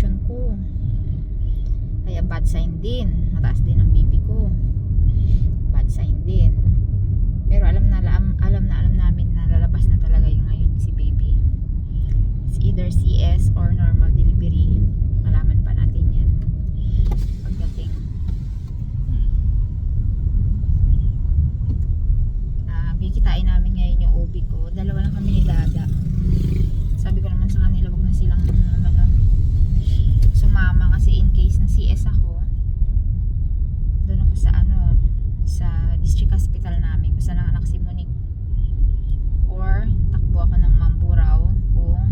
contraction ko. Kaya bad sign din. Mataas din ang BP ko. Bad sign din. Pero alam na alam, alam na alam namin na lalabas na talaga yung ngayon si baby. It's either CS or normal delivery. Malaman pa natin yan. Pagdating. Ah, bikitain namin ngayon yung OB ko. Dalawa lang kami ni Dada. Sabi ko naman sa kanila, wag na silang ano, sumama kasi in case na CS ako, doon ako sa ano, sa district hospital namin kung saan anak si Monique. Or, takbo ako ng Mamburao kung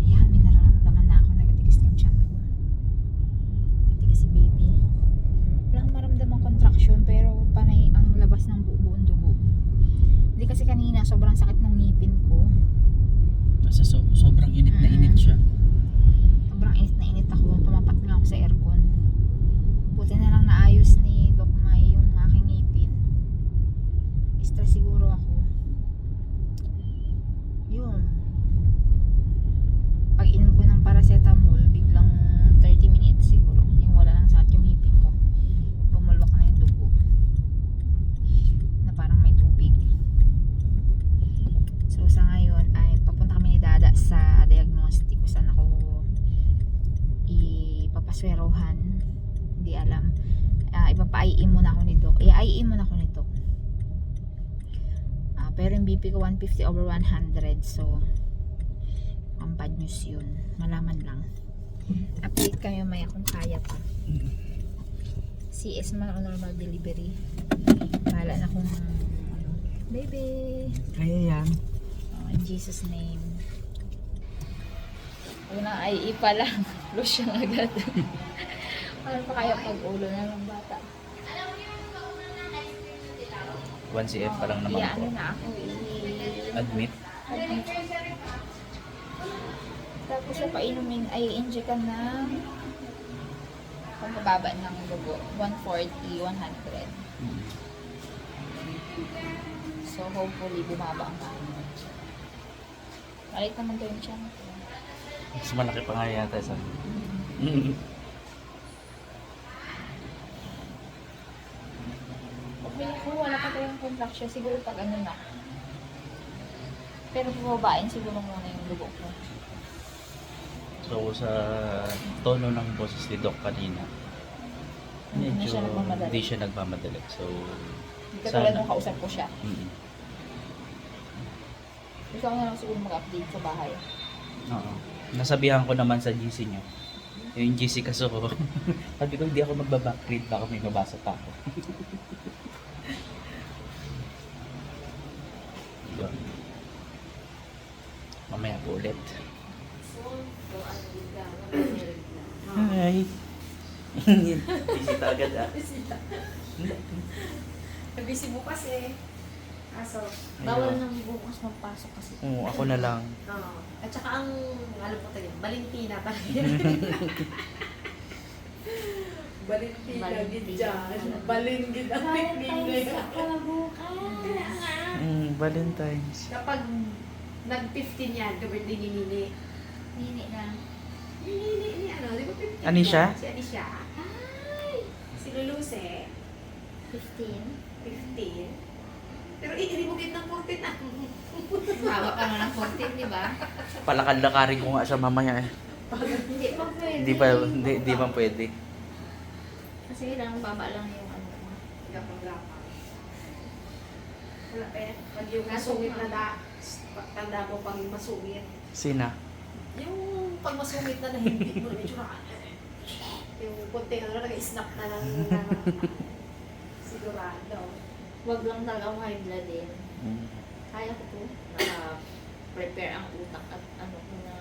ayan, may nararamdaman na ako nagatigas na yung tiyan ko. Nagatigas si baby. Wala akong maramdamang contraction pero panay ang labas ng buo-buong dugo. Hindi kasi kanina sobrang sakit ng ngipin ko. Kasi so, sobrang init na Mm. init siya. Sobrang init na init ako. Tumapat nga ako sa aircon. Buti na lang naayos ni Doc May yung aking ngipin. Stress siguro ako. Yun. Pag inom ko ng paracetamol, biglang 30 minutes siguro. Yung wala lang sakit yung ngipin ko. Bumulwak na yung dugo. Na parang may tubig. So sa ngayon ay papunta kami ni Dada sa diagnostic kung saan ako ipapaswerohan. Hindi alam. Uh, ipapa-IE muna ako ni Doc. I-IE muna ako ni Doc. Pero yung BP ko 150 over 100. So, ang bad news yun. Malaman lang. Update kami maya kung kaya pa. CS man o normal delivery. Bahala na kung ano. Baby! Kaya yan. Oh, in Jesus name. Una ay ipa lang. Lotion agad. Paano pa kaya pag ulo na ng bata? 1 CF pa lang naman po. eh. Admit. Tapos sa painumin ay inject ka ng pagkababa ng dugo. 140, 100. Mm. So hopefully bumaba ang kanya. Balik naman to yung tiyan. Mas malaki pa nga yata sa... Okay ako, wala pa tayong contraction. Siguro pag ano na. Pero bumabain siguro muna yung dugo ko. So sa tono ng boses ni Doc kanina, Hindi na medyo siya nagmamadali. hindi siya nagmamadali. So, Katulad Sana. nung kausap ko siya. mm. Gusto ko na lang siguro mag-update sa bahay. Oo. Nasabihan ko naman sa GC nyo. Yung GC kaso ko. Sabi ko, hindi ako magbabackread. Baka may mabasa pa ako. Yun. Mamaya po ulit. Hi. Bisita agad ah. Bisita. Busy bukas eh. Kaso, Bawal nang bukas magpasok kasi. Oo, ako na lang. oo. At saka ang, alam ko tayo, Valentina pa Valentina, Valentina. gidyan. Balingid ang nickname na. Mm, Valentine's. Kapag nag-15 yan, ka-birthday ni Nini. Nini na. Ni Nini, ni ano, di ba 15 Anisha? yan? Si Anisha. Si Luluce, 15. 15. Pero inibugit ng 14 na. Hawak ka na ng 14, di ba? Palakad-lakarin ko nga siya mamaya eh. Hindi pa pwede. Hindi pa, hindi, hindi man pwede. Kasi kailangan baba lang yung ano. Gapang-gapang. Wala pa yan. Pag yung masungit na da, tanda mo pang masungit. Sina? Yung pag masungit na na hindi mo na medyo na yung konti ano na snap na lang na sigurado. Huwag lang talaga ako high blood eh. Mm. Kaya ko po. Naka-prepare ang utak at ano ko na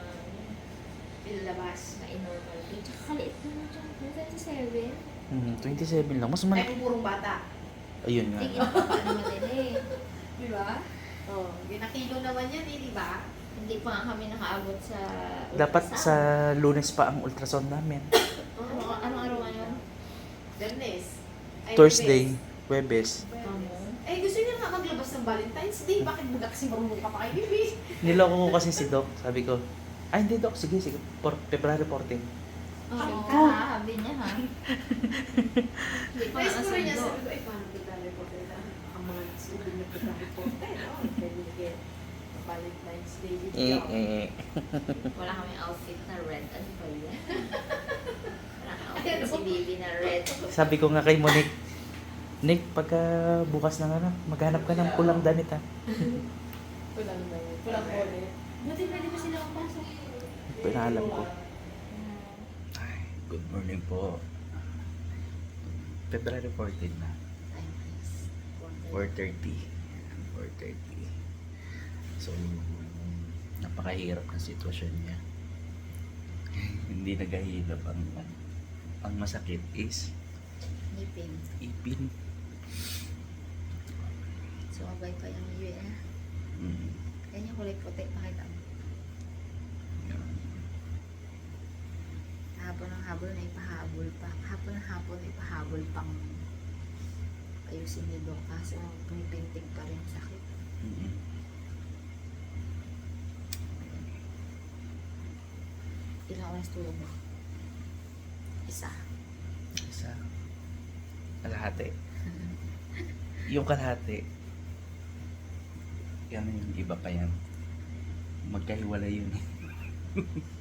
Ilalabas. na inormal. Eh, tsaka kaliit naman dyan. 27. Mm, 27 lang. Mas Ay, malaki. kung purong bata. Ayun nga. Tingin pa pa naman din eh. Di ba? Oh, ginakilo naman yan eh, di ba? Hindi pa nga kami nakaabot sa Dapat sa lunes pa ang ultrasound namin. Ano, anong araw ngayon? Dennis. Ay, Thursday, Webes. Eh, gusto niya nga maglabas ng Valentine's Day. Bakit bugat si marunong ka pa kay Bibi? Niloko ko kasi si Doc. Sabi ko, Ay, hindi, Dok. Sige, sige. For, February 14. Oh, Ah, kahahabi niya ha. Hindi pa rin yan, sabi ko, eh, paano kita reporter na ang mga subi na kita reporter, no? Pwede get Valentine's Day with you. Wala kami outfit na red. Ano ba? Wala kami outfit si Bibi na red. Sabi ko nga kay Monique, Nick, pagka bukas na nga na, maghanap ka ng pulang damit ha. Pulang yun. Pulang ulit. Buti pwede pa sila magpasok. Pinahalam ko. Good morning po. February 14 na. Ay, nice. 4.30. 4.30. So, napakahirap ng sitwasyon niya. Hindi nagahilap ang ang masakit is Ngipin. ipin. Sumabay pa yung iyo eh. Mm. Kanya kulay puti. Pakita mo. Hapon ng habol na ipahabol pa. Hapon ng hapon na ipahabol pang ayusin ni Doc. Kaso pumipintig pa rin sakit. Mm. Ilang oras tulog mo? Isa. Isa. Kalahati. Yung kalahati, yan yung iba pa yan. Magkahiwalay yun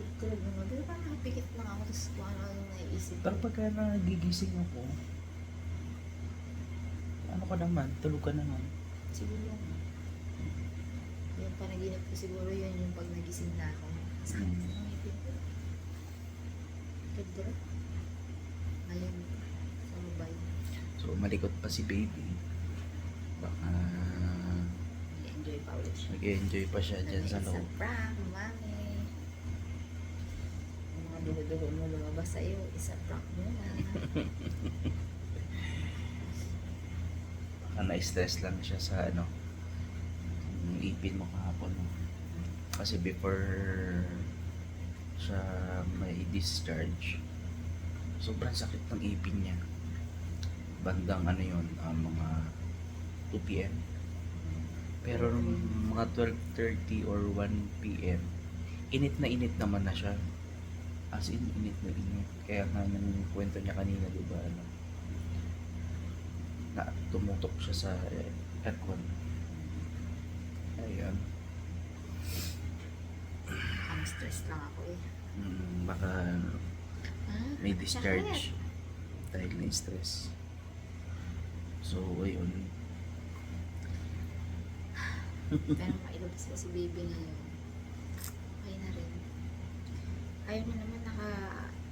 eh. Tulog, tulog mo. Pero parang nakapikit lang ako. Tapos kung ano yung naiisip. Pero pagka nagigising ako, ano ka naman, tulog ka naman. Siguro yung yung panaginip ko siguro yun yung pag nagising na ako. Sakit Mm. sa mga ipin ko. Pedro. Ngayon, sa mobile. So, malikot pa si baby. Baka enjoy pa ulit siya. mag-enjoy pa siya dyan sa loob. prank, mami. Dugo-dugo mo lumabas sa'yo, isa prank mo na. Baka na-stress lang siya sa ano, yung ipin mo kahapon. Kasi before siya may discharge, sobrang sakit ng ipin niya. Bandang ano yun, ah, mga 2 p.m. Pero mga 12.30 or 1 p.m., init na init naman na siya. As in, init na init. Kaya nga nung kwento niya kanina, di ba, ano, na tumutok siya sa eh, aircon. Ayun. Ang stress lang ako eh. Mm, baka Ah, may discharge dahil na stress. So, ayun. Pero mailabas ko si baby ngayon. Okay na rin. Ayaw na naman naka,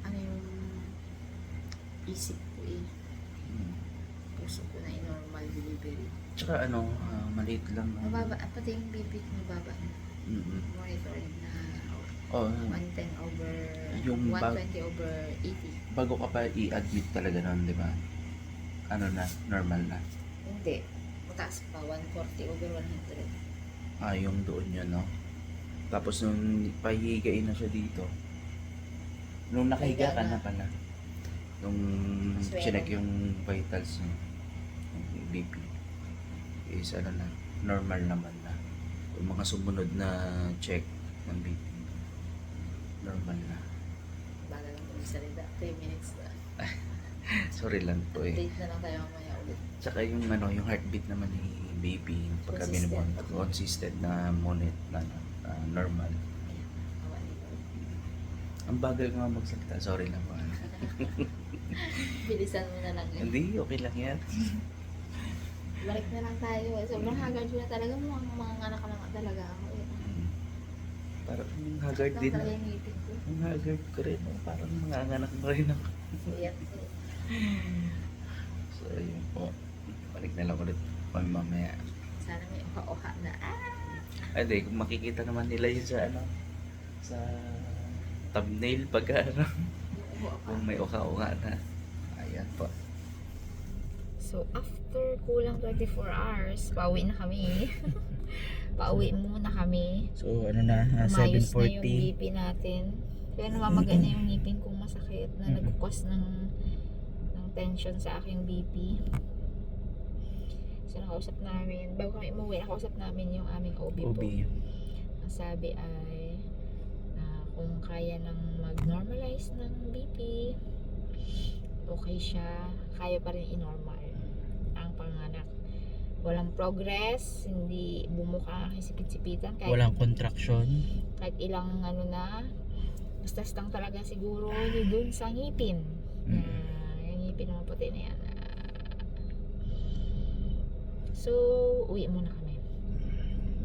ano yung isip ko eh. Mm. Puso ko na yung normal delivery. Tsaka ano, ah, maliit lang. ang- Mababa, at pati yung ko mababa na. Mm-mm. Monitoring na Oh, 110 over, Yung bag- 120 over 80. bago ka pa i-admit talaga nun, di ba? Ano na, normal na. Hindi. Mataas pa, 140 over 100. Ah, yung doon yun, no? Tapos nung pahihigain na siya dito, nung nakahiga ka na pala, nung Swero. chinek yung vitals niya, yung BP, is ano na, normal naman na. Yung mga sumunod na check ng BP, normal na. Bagal lang magsalita. 3 minutes na. Sorry lang po eh. Update na lang tayo mamaya ulit. Tsaka yung ano, yung heartbeat naman ni baby, pagka Consistent. minimon, consistent na monit na ah, normal. Ang bagal nga magsalita, sorry lang po. Bilisan mo na lang yun. Hindi, okay lang yan. Balik na lang tayo. Sobrang haggard ko na talaga. Mukhang mga anak lang talaga ako eh. Mm. Parang yung haggard din. talaga yung ngipin ko. Yung haggard ko rin. Parang mga anak na rin ako. Ko. So, yun po. Balik na lang ulit kami mamaya. Sana may oha-oha na. Ah! Ay, di, kung makikita naman nila yun sa ano, sa thumbnail pagka ano, kung may uka-uka na. Ayan po. So, after kulang 24 hours, pauwi na kami. pauwi muna kami. So, ano na, ah, Umayos na yung 7.40. BP natin. Kaya namamaga na yung ngipin kong masakit na nagkukos ng, ng tension sa aking BP. So, nakausap namin, bago kami umuwi, nakausap namin yung aming OB, po. OB. Ang sabi ay kung kaya nang mag-normalize ng BP, okay siya, kaya pa rin i-normal ang panganak. Walang progress, hindi bumuka ang sipit-sipitan kahit, Walang contraction. kahit ilang ano na, basta lang talaga siguro yun dun sa ngipin. Na, yung ngipin ng puti na yan. ah. so, uwi muna kami.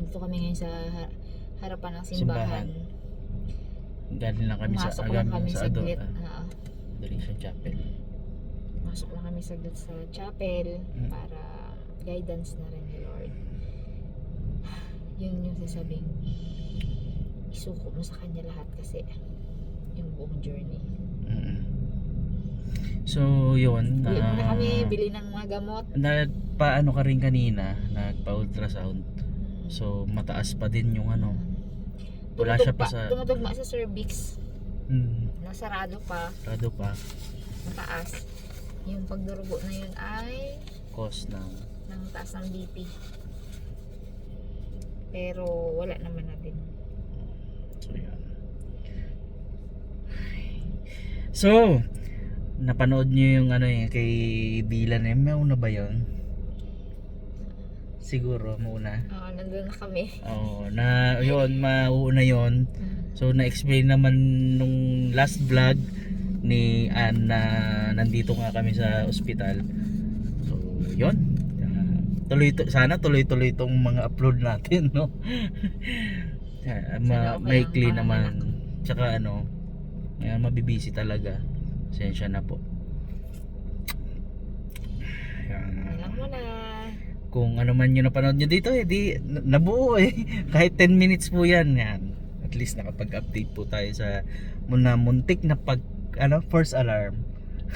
Dito kami ngayon sa har- harapan ng simbahan. Simbahan. Galing lang kami sa Pumasok lang agam kami sa Ado, saglit. ah. Adoration Chapel. Masok lang kami saglit sa chapel Mm. para guidance na rin ni Lord. Yun yung sasabing isuko mo sa kanya lahat kasi yung buong journey. Mm. So, yun. Uwi muna ah, kami, bili ng mga gamot. Nagpaano ka rin kanina, nagpa-ultrasound. So, mataas pa din yung ano. Wala siya pa sa- Tumutugma sa cervix. Hmm, Nasarado pa, rado pa. mataas. Yung pagdurugo na yun ay Cause ng ng taas ng BP. Pero wala naman na din. So, yan. So, napanood nyo yung ano eh, kay Dylan eh. Mauna ba yun? Siguro, mauna. Oo, nandun na kami. Oo, na yun, mauna yun. So, na-explain naman nung last vlog ni Ann na nandito nga kami sa ospital. So, yun. Ah, tuloy to, sana tuloy-tuloy itong mga upload natin, no? Ah, ma- panganak. naman. Tsaka ano, ngayon mabibisi talaga. Sensya na po. Ayan. Alam mo na. Kung ano man yung napanood nyo dito, eh, di, nabuo eh. Kahit 10 minutes po yan. yan. At least nakapag-update po tayo sa muna muntik na pag, ano, first alarm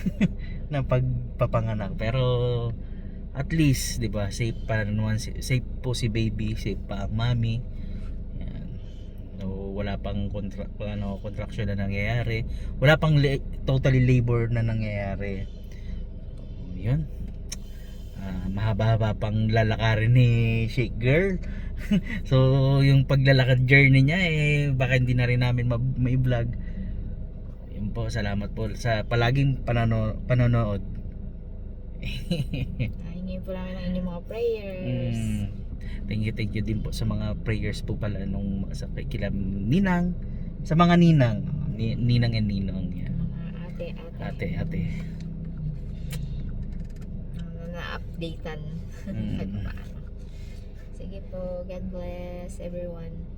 na pagpapanganak. Pero, at least, di ba, safe pa naman, safe po si baby, safe pa ang mami. Yan. Wala pang contra, ano, contraction na nangyayari. Wala pang la- totally labor na nangyayari. Yun. Ah, mahaba-haba pang lalakarin ni Shake Girl. so, yung paglalakad journey niya eh baka hindi na rin namin ma- may vlog. Yun po, salamat po sa palaging panano panonood. Hingin po namin ang inyong mga prayers. Mm. Thank you, thank you din po sa mga prayers po pala nung sa kila Ninang, sa mga Ninang, Ni- Ninang and Ninong yan. Mga ate, ate. Ate, ate. Na na-updatean. Mm. Sige po, God bless everyone.